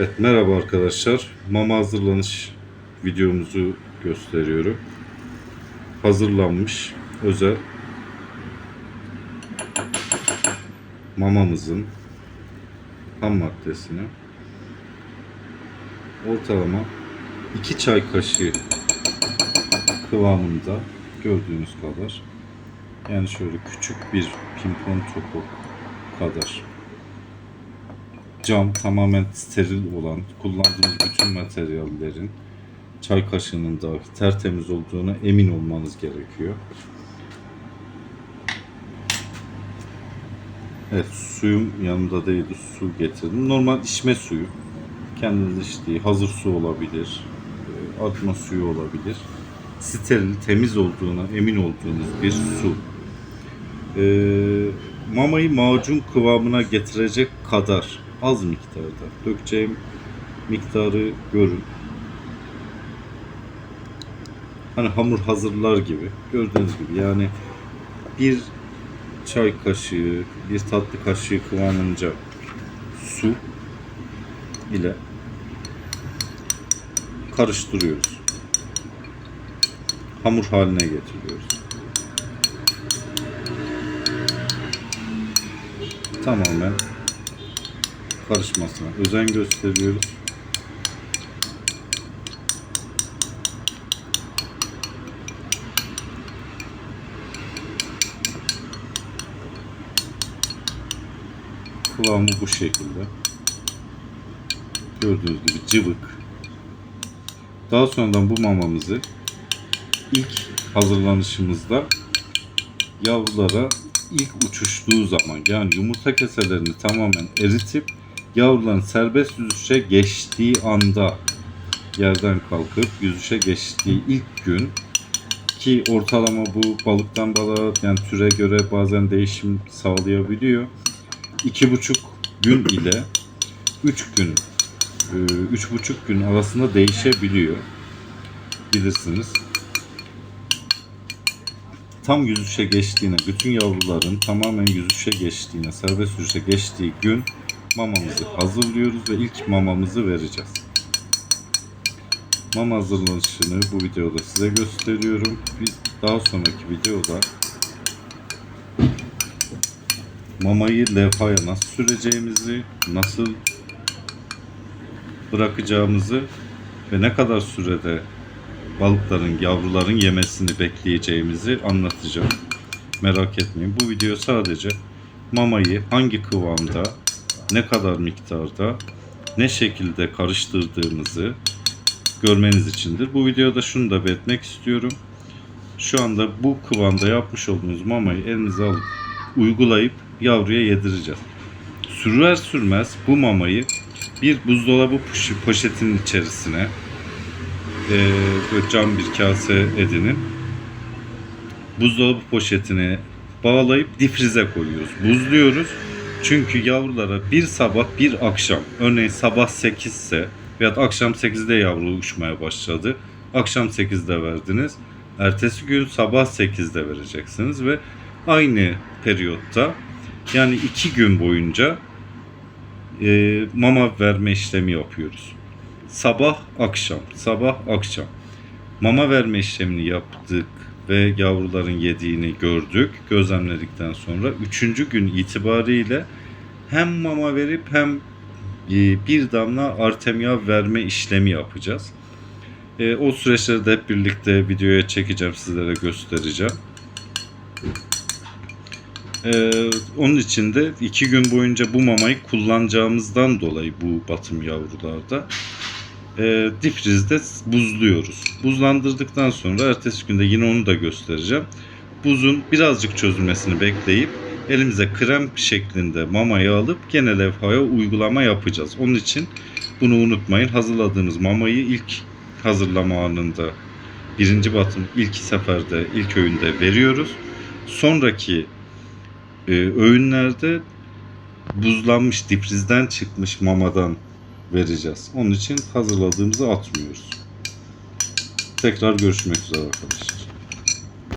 Evet, merhaba arkadaşlar. Mama hazırlanış videomuzu gösteriyorum. Hazırlanmış özel mamamızın ham maddesini ortalama 2 çay kaşığı kıvamında gördüğünüz kadar yani şöyle küçük bir pimpon topu kadar cam tamamen steril olan kullandığımız bütün materyallerin çay kaşığının da tertemiz olduğuna emin olmanız gerekiyor. Evet suyum yanımda değildi su getirdim. Normal içme suyu. Kendiniz içtiği hazır su olabilir. e, Artma suyu olabilir. Steril, temiz olduğuna emin olduğunuz bir su. Ee, mamayı macun kıvamına getirecek kadar az miktarda dökeceğim miktarı görün. Hani hamur hazırlar gibi gördüğünüz gibi yani bir çay kaşığı bir tatlı kaşığı kıvamınca su ile karıştırıyoruz. Hamur haline getiriyoruz. Tamamen karışmasına özen gösteriyoruz. Kıvamı bu şekilde. Gördüğünüz gibi cıvık. Daha sonradan bu mamamızı ilk hazırlanışımızda yavrulara ilk uçuştuğu zaman yani yumurta keselerini tamamen eritip yavruların serbest yüzüşe geçtiği anda yerden kalkıp yüzüşe geçtiği ilk gün ki ortalama bu balıktan balığa yani türe göre bazen değişim sağlayabiliyor. İki buçuk gün ile üç gün e, üç buçuk gün arasında değişebiliyor. Bilirsiniz tam yüzüşe geçtiğine, bütün yavruların tamamen yüzüşe geçtiğine, serbest yüzüşe geçtiği gün mamamızı hazırlıyoruz ve ilk mamamızı vereceğiz. Mama hazırlanışını bu videoda size gösteriyorum. Biz daha sonraki videoda mamayı levhaya nasıl süreceğimizi, nasıl bırakacağımızı ve ne kadar sürede balıkların, yavruların yemesini bekleyeceğimizi anlatacağım. Merak etmeyin. Bu video sadece mamayı hangi kıvamda, ne kadar miktarda, ne şekilde karıştırdığımızı görmeniz içindir. Bu videoda şunu da belirtmek istiyorum. Şu anda bu kıvamda yapmış olduğunuz mamayı elinize alıp uygulayıp yavruya yedireceğiz. Sürer sürmez bu mamayı bir buzdolabı poş- poşetinin içerisine e, böyle cam bir kase edinin. Buzdolabı poşetine bağlayıp difrize koyuyoruz. Buzluyoruz. Çünkü yavrulara bir sabah bir akşam örneğin sabah 8 ise veya akşam 8'de yavru uçmaya başladı. Akşam 8'de verdiniz. Ertesi gün sabah 8'de vereceksiniz ve aynı periyotta yani 2 gün boyunca e, mama verme işlemi yapıyoruz sabah akşam, sabah akşam mama verme işlemini yaptık ve yavruların yediğini gördük. Gözlemledikten sonra üçüncü gün itibariyle hem mama verip hem e, bir damla artemia verme işlemi yapacağız. E, o süreçleri de hep birlikte videoya çekeceğim, sizlere göstereceğim. E, onun için de iki gün boyunca bu mamayı kullanacağımızdan dolayı bu batım yavrularda e, difrizde buzluyoruz. Buzlandırdıktan sonra ertesi günde yine onu da göstereceğim. Buzun birazcık çözülmesini bekleyip elimize krem şeklinde mamayı alıp gene levhaya uygulama yapacağız. Onun için bunu unutmayın. Hazırladığınız mamayı ilk hazırlama anında birinci batım ilk seferde ilk öğünde veriyoruz. Sonraki e, öğünlerde buzlanmış difrizden çıkmış mamadan vereceğiz. Onun için hazırladığımızı atmıyoruz. Tekrar görüşmek üzere arkadaşlar.